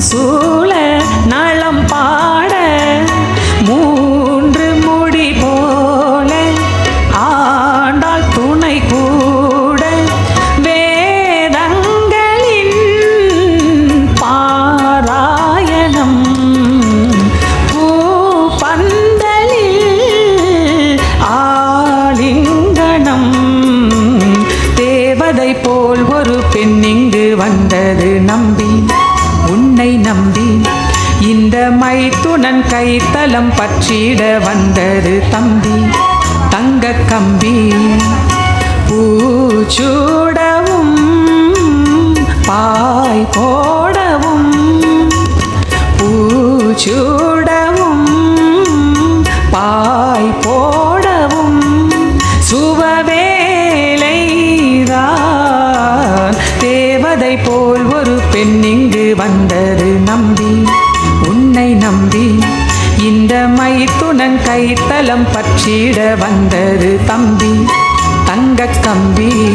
சூழ நலம் பாட மூன்று முடி போல ஆண்டாள் துணை கூட வேதங்களின் பாராயணம் பூ பந்தலில் ஆலிங்கனம் தேவதை போல் ஒரு பெண்ணிங்கு வந்தது நம்பி உன்னை நம்பி இந்த மைத்துணன் கைத்தலம் பற்றிட வந்தது தம்பி தங்க கம்பி. பூச்சூடவும் பாய் போடவும் பூச்சூடவும் பாய் போடவும் சுவவேலைதான் தேவதை போல் பெண்ணிங்கு வந்தது நம்பி உன்னை நம்பி. இந்த மைத்துனன் கைத்தலம் பற்றிட வந்தது தம்பி தங்க கம்பி.